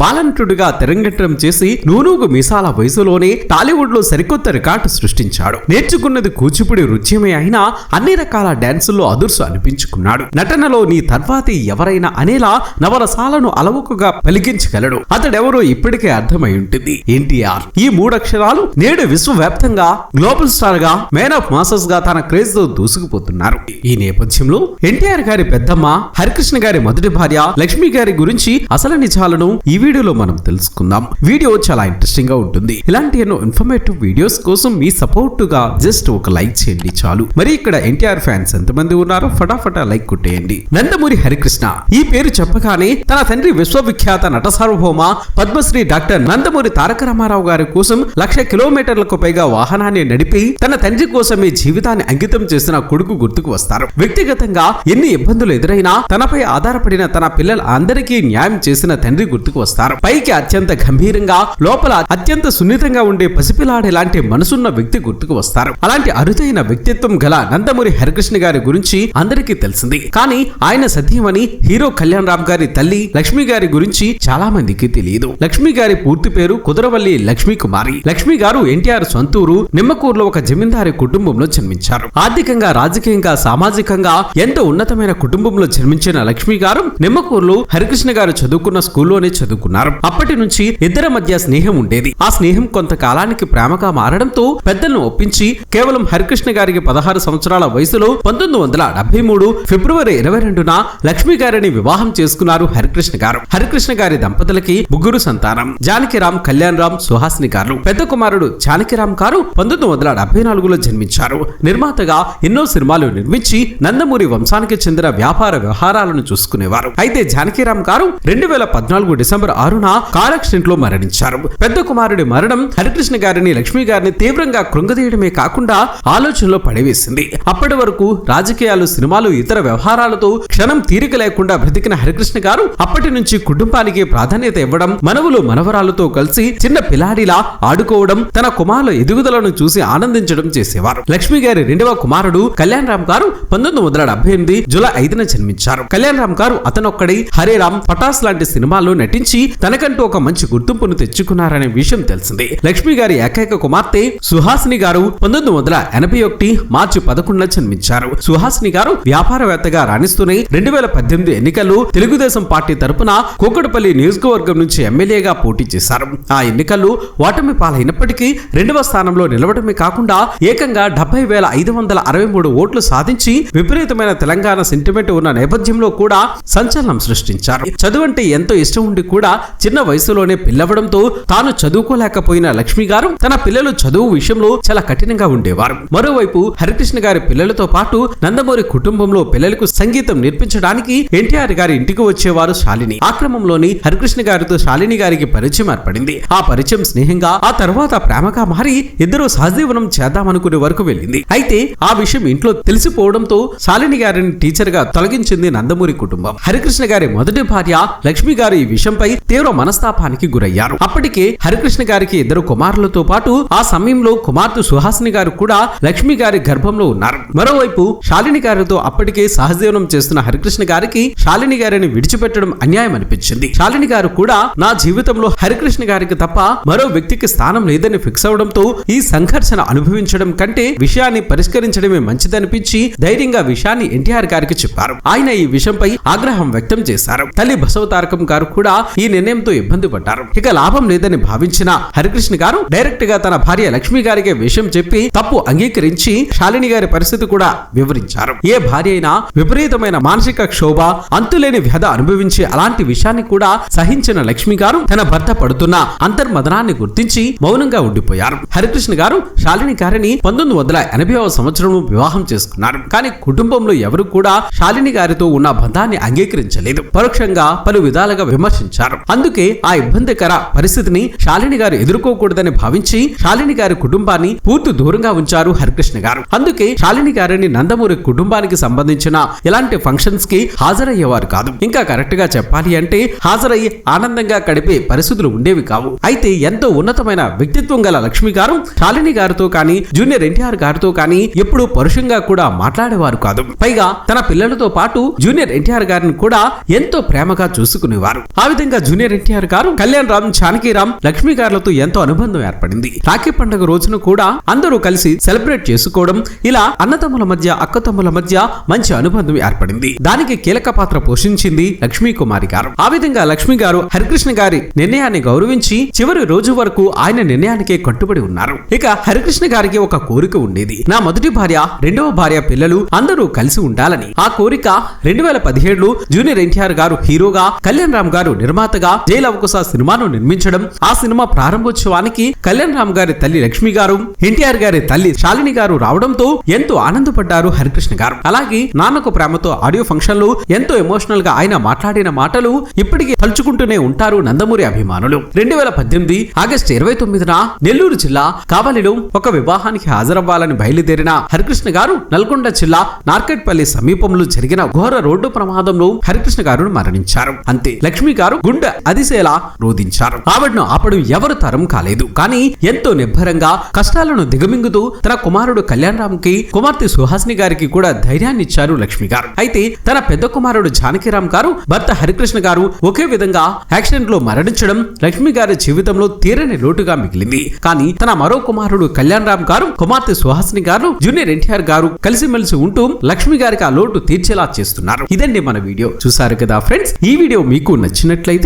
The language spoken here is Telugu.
బాలనటుడిగా తెరంగేట్రం చేసి నూనూగు మీసాల వయసులోనే టాలీవుడ్లో సరికొత్త రికార్డు సృష్టించాడు. నేర్చుకున్నది కూచిపూడి నృత్యమే అయినా అన్ని రకాల డాన్సుల్లో అదుర్సు అనిపించుకున్నాడు. నటనలో నీ తర్వాతి ఎవరైనా అనేలా నవరసాలను అలవకుగా పలికించగలడు అతడెవరో ఇప్పటికే అర్థమై ఉంటుంది ఎన్టీఆర్. ఈ మూడక్షరాలు నేడు విశ్వవ్యాప్తంగా గ్లోబల్ స్టార్గా మ్యాన్ ఆఫ్ మాసస్గా తన క్రేజ్తో దూసుకుపోతున్నారు. ఈ నేపథ్యంలో ఎన్టీఆర్ గారి పెద్దమ్మ హరికృష్ణ గారి మొదటి భార్య లక్ష్మి గారి గురించి అసలు నిజాలను ఈ వీడియోలో మనం తెలుసుకుందాం. వీడియో చాలా ఇంట్రెస్టింగ్గా ఉంటుంది. ఇలాంటి ఎన్నో ఇన్ఫర్మేటివ్ వీడియోస్ కోసం మీ సపోర్ట్గా జస్ట్ ఒక లైక్ చేయండి చాలు. మరి ఇక్కడ ఎన్టీఆర్ ఫ్యాన్స్ ఎంతమంది ఉన్నారో ఫటాఫటా లైక్ కొట్టేయండి. నందమూరి హరికృష్ణ. ఈ పేరు చెప్పగానే తన తండ్రి విశ్వవిఖ్యాత నట సార్వభౌమ పద్మశ్రీ డాక్టర్ నందమూరి తారక రామారావు గారి కోసం లక్ష కిలోమీటర్లకు పైగా వాహనాన్ని నడిపి తన తండ్రి కోసమే జీవితాన్ని అంకితం చేసిన కొడుకు గుర్తుకు వస్తారు. వ్యక్తిగతంగా ఎన్ని ఇబ్బందులు ఎదురైనా తనపై ఆధారపడిన తన పిల్లల అందరికీ న్యాయం చేసిన తండ్రి గుర్తుకు వస్తారు. పైకి అత్యంత గంభీరంగా లోపల అత్యంత సున్నితంగా ఉండే పసిపిల్లాడి లాంటి మనసున్న వ్యక్తి గుర్తుకు వస్తారు. అలాంటి అరుదైన వ్యక్తిత్వం గల నందమూరి హరికృష్ణ గారి గురించి అందరికీ తెలిసింది. కానీ ఆయన సతీమణి హీరో కళ్యాణ్ రామ్ గారి తల్లి లక్ష్మి గారి గురించి చాలా మందికి తెలియదు. లక్ష్మి గారి పూర్తి పేరు కుదరవల్లి లక్ష్మీ కుమారి. లక్ష్మి గారు ఎన్టీఆర్ సొంతూరు నిమ్మకూరులో ఒక జమీందారి కుటుంబంలో జన్మించారు. ఆర్థికంగా రాజకీయంగా సామాజికంగా ఎంతో ఉన్నతమైన కుటుంబంలో జన్మించిన లక్ష్మి గారు నిమ్మకూరులో హరికృష్ణ గారు చదువుకున్న స్కూల్లోనే చేసుకున్నారు అప్పటి నుంచి ఇద్దరి మధ్య స్నేహం ఉండేది. ఆ స్నేహం కొంతకాలానికి ప్రేమగా మారడంతో పెద్దలను ఒప్పించి కేవలం హరికృష్ణ గారికి పదహారు సంవత్సరాల వయసులో పంతొమ్మిది వందల డెబ్బై మూడు ఫిబ్రవరి ఇరవై రెండున లక్ష్మి గారిని వివాహం చేసుకున్నారు హరికృష్ణ గారు. హరికృష్ణ గారి దంపతులకి ముగ్గురు సంతానం. జానకిరామ్ కళ్యాణ్ రామ్ సుహాసిని గారు. పెద్ద కుమారుడు జానకిరామ్ గారు పంతొమ్మిది వందల డెబ్బై నాలుగులో జన్మించారు. నిర్మాతగా ఎన్నో సినిమాలు నిర్మించి నందమూరి వంశానికి చెందిన వ్యాపార వ్యవహారాలను చూసుకునేవారు. అయితే జానకిరామ్ గారు రెండు వేల పద్నాలుగు డిసెంబర్ అరుణ కార్ యాక్సిడెంట్లో మరణించారు. పెద్ద కుమారుడి మరణం హరికృష్ణ గారిని లక్ష్మి గారిని తీవ్రంగా కృంగదీయడమే కాకుండా ఆలోచనలో పడివేసింది. అప్పటి వరకు రాజకీయాలు సినిమాలు ఇతర వ్యవహారాలతో క్షణం తీరిక లేకుండా బ్రతికిన హరికృష్ణ గారు అప్పటి నుంచి కుటుంబానికి ప్రాధాన్యత ఇవ్వడం మనవులు మనవరాలతో కలిసి చిన్న పిల్లాడిలా ఆడుకోవడం తన కుమారుల ఎదుగుదలను చూసి ఆనందించడం చేసేవారు. లక్ష్మి గారి రెండవ కుమారుడు కళ్యాణ్ రామ్ గారు పంతొమ్మిది వందల డెబ్బై ఎనిమిది జూలై ఐదున జన్మించారు. కళ్యాణ్ రామ్ గారు అతనొక్కడి హరే రామ్ పటాస్ లాంటి సినిమాల్లో నటించి తనకంటూ ఒక మంచి గుర్తింపును తెచ్చుకున్నారనే విషయం తెలిసింది. లక్ష్మి గారి ఏకైక కుమార్తె సుహాసిని గారు పంతొమ్మిది వందల ఎనభై ఒకటి మార్చి పదకొండున జన్మించారు. సుహాసిని గారు వ్యాపారవేత్తగా రాణిస్తూనే రెండు వేల పద్దెనిమిది ఎన్నికల్లో తెలుగుదేశం పార్టీ తరపున కూకటపల్లి నియోజకవర్గం నుంచి ఎమ్మెల్యేగా పోటీ చేశారు. ఆ ఎన్నికల్లో ఓటమి పాలైనప్పటికీ రెండవ స్థానంలో నిలవడమే కాకుండా ఏకంగా డెబ్బై వేల ఐదు వందల అరవై మూడు ఓట్లు సాధించి విపరీతమైన తెలంగాణ సెంటిమెంట్ ఉన్న నేపథ్యంలో కూడా సంచలనం సృష్టించారు. చదువంటే ఎంతో ఇష్టం ఉండి కూడా చిన్న వయసులోనే పిల్లవడంతో తాను చదువుకోలేకపోయిన లక్ష్మి గారు తన పిల్లలు చదువు విషయంలో చాలా కఠినంగా ఉండేవారు. మరోవైపు హరికృష్ణ గారి పిల్లలతో పాటు నందమూరి కుటుంబంలో పిల్లలకు సంగీతం నేర్పించడానికి ఎన్టీఆర్ గారి ఇంటికి వచ్చేవారు శాలిని. ఆ క్రమంలోని హరికృష్ణ గారితో శాలిని గారికి పరిచయం ఏర్పడింది. ఆ పరిచయం స్నేహంగా ఆ తర్వాత ప్రేమగా మారి ఇద్దరు సహజీవనం చేద్దామనుకునే వరకు వెళ్ళింది. అయితే ఆ విషయం ఇంట్లో తెలిసిపోవడంతో శాలిని గారిని టీచర్గా తొలగించింది నందమూరి కుటుంబం. హరికృష్ణ గారి మొదటి భార్య లక్ష్మి గారు ఈ విషయంపై తీవ్ర మనస్తాపానికి గురయ్యారు. అప్పటికే హరికృష్ణ గారికి ఇద్దరు కుమారులతో పాటు ఆ సమయంలో కుమార్తె సుహాసిని గారు కూడా లక్ష్మి గారి గర్భంలో ఉన్నారు. మరోవైపు శాలిని గారితో అప్పటికే సహజీవనం చేస్తున్న హరికృష్ణ గారికి శాలిని గారిని విడిచిపెట్టడం అన్యాయం అనిపించింది. శాలిని గారు కూడా నా జీవితంలో హరికృష్ణ గారికి తప్ప మరో వ్యక్తికి స్థానం లేదని ఫిక్స్ అవడంతో ఈ సంఘర్షణ అనుభవించడం కంటే విషయాన్ని పరిష్కరించడమే మంచిదనిపించి ధైర్యంగా విషయాన్ని ఎన్టీఆర్ గారికి చెప్పారు. ఆయన ఈ విషయంపై ఆగ్రహం వ్యక్తం చేశారు. తల్లి బసవతారకం గారు కూడా ఈ నిర్ణయంతో ఇబ్బంది పడ్డారు. ఇక లాభం లేదని భావించిన హరికృష్ణ గారు డైరెక్ట్గా తన భార్య లక్ష్మి గారికి విషయం చెప్పి తప్పు అంగీకరించి శాలిని గారి పరిస్థితి కూడా వివరించారు. ఏ భార్య అయినా విపరీతమైన మానసిక క్షోభ అంతులేని వ్యధ అనుభవించి అలాంటి విషయాన్ని కూడా సహించిన లక్ష్మి గారు తన భర్త పడుతున్న అంతర్మదనాన్ని గుర్తించి మౌనంగా ఉండిపోయారు. హరికృష్ణ గారు శాలిని గారిని పంతొమ్మిది వందల ఎనభైవ సంవత్సరం వివాహం చేసుకున్నారు. కానీ కుటుంబంలో ఎవరు కూడా శాలిని గారితో ఉన్న బంధాన్ని అంగీకరించలేదు. పరోక్షంగా పలు విధాలుగా విమర్శించారు. అందుకే ఆ ఇబ్బందికర పరిస్థితిని శాలిని గారు ఎదుర్కోకూడదని భావించి శాలిని గారి కుటుంబాన్ని పూర్తి దూరంగా ఉంచారు హరికృష్ణ గారు. అందుకే శాలిని గారిని నందమూరి కుటుంబానికి సంబంధించిన ఎలాంటి ఫంక్షన్స్కి హాజరయ్యేవారు కాదు. ఇంకా కరెక్ట్గా చెప్పాలి అంటే హాజరయ్యి ఆనందంగా గడిపే పరిస్థితులు ఉండేవి కావు. అయితే ఎంతో ఉన్నతమైన వ్యక్తిత్వం గల లక్ష్మి గారు శాలిని గారితో కానీ జూనియర్ ఎన్టీఆర్ గారితో కానీ ఎప్పుడూ పరుషంగా కూడా మాట్లాడేవారు కాదు. పైగా తన పిల్లలతో పాటు జూనియర్ ఎన్టీఆర్ గారిని కూడా ఎంతో ప్రేమగా చూసుకునేవారు. ఆ విధంగా జూనియర్ ఎన్టీఆర్ గారు కళ్యాణ్ రామ్ జానకి రామ్ లక్ష్మీ గారులతో ఎంతో అనుబంధం ఏర్పడింది. రాఖీ పండుగ రోజున కూడా అందరూ కలిసి సెలబ్రేట్ చేసుకోవడం ఇలా అన్నతమ్ముల మధ్య అక్కతమ్ముల మధ్య మంచి అనుబంధం ఏర్పడింది. దానికి కీలక పాత్ర పోషించింది లక్ష్మీ కుమారి గారు. ఆ విధంగా లక్ష్మి గారు హరికృష్ణ గారి నిర్ణయాన్ని గౌరవించి చివరి రోజు వరకు ఆయన నిర్ణయానికే కట్టుబడి ఉన్నారు. ఇక హరికృష్ణ గారికి ఒక కోరిక ఉండేది. నా మొదటి భార్య రెండవ భార్య పిల్లలు అందరూ కలిసి ఉండాలని. ఆ కోరిక రెండు వేల పదిహేడులో జూనియర్ ఎన్టీఆర్ గారు హీరోగా కళ్యాణ్ రామ్ గారు నిర్మాత నిర్మాతగా జయలవకుశ సినిమాను నిర్మించడం ఆ సినిమా ప్రారంభోత్సవానికి కళ్యాణ్ రామ్ గారి తల్లి లక్ష్మి గారు ఎన్టీఆర్ గారి తల్లి శాలిని గారు రావడంతో ఎంతో ఆనందపడ్డారు హరికృష్ణ గారు. అలాగే నాన్నకు ప్రేమతో ఆడియో ఫంక్షన్లో ఎంతో ఎమోషనల్గా ఆయన మాట్లాడిన మాటలు ఇప్పటికీ తలుచుకుంటూనే ఉంటారు నందమూరి అభిమానులు. రెండు వేల పద్దెనిమిది ఆగస్టు ఇరవై తొమ్మిదిన నెల్లూరు జిల్లా కావలిలో ఒక వివాహానికి హాజరవ్వాలని బయలుదేరిన హరికృష్ణ గారు నల్గొండ జిల్లా నార్కెట్పల్లి సమీపంలో జరిగిన ఘోర రోడ్డు ప్రమాదంలో హరికృష్ణ గారు మరణించారు. అంతే లక్ష్మి గారు గుండె అదిశేలా రోధించారు. ఆవిడను ఆపడం ఎవరు తరం కాలేదు. కానీ ఎంతో నిర్భరంగా కష్టాలను దిగమింగుతూ తన కుమారుడు కళ్యాణ్ రామ్కి కుమార్తె సుహాసిని గారికి కూడా ధైర్యాన్ని ఇచ్చారు లక్ష్మి గారు. అయితే తన పెద్ద కుమారుడు జానకిరామ్ గారు భర్త హరికృష్ణ గారు ఒకే విధంగా యాక్సిడెంట్లో మరణించడం లక్ష్మి గారి జీవితంలో తీరని లోటుగా మిగిలింది. కానీ తన మరో కుమారుడు కళ్యాణ్ రామ్ గారు కుమార్తె సుహాసిని గారు జూనియర్ ఎన్టీఆర్ గారు కలిసిమెలిసి ఉంటూ లక్ష్మి గారికి ఆ లోటు తీర్చేలా చేస్తున్నారు. ఇదండి మన వీడియో. చూసారు కదా ఫ్రెండ్స్? ఈ వీడియో మీకు నచ్చినట్లయితే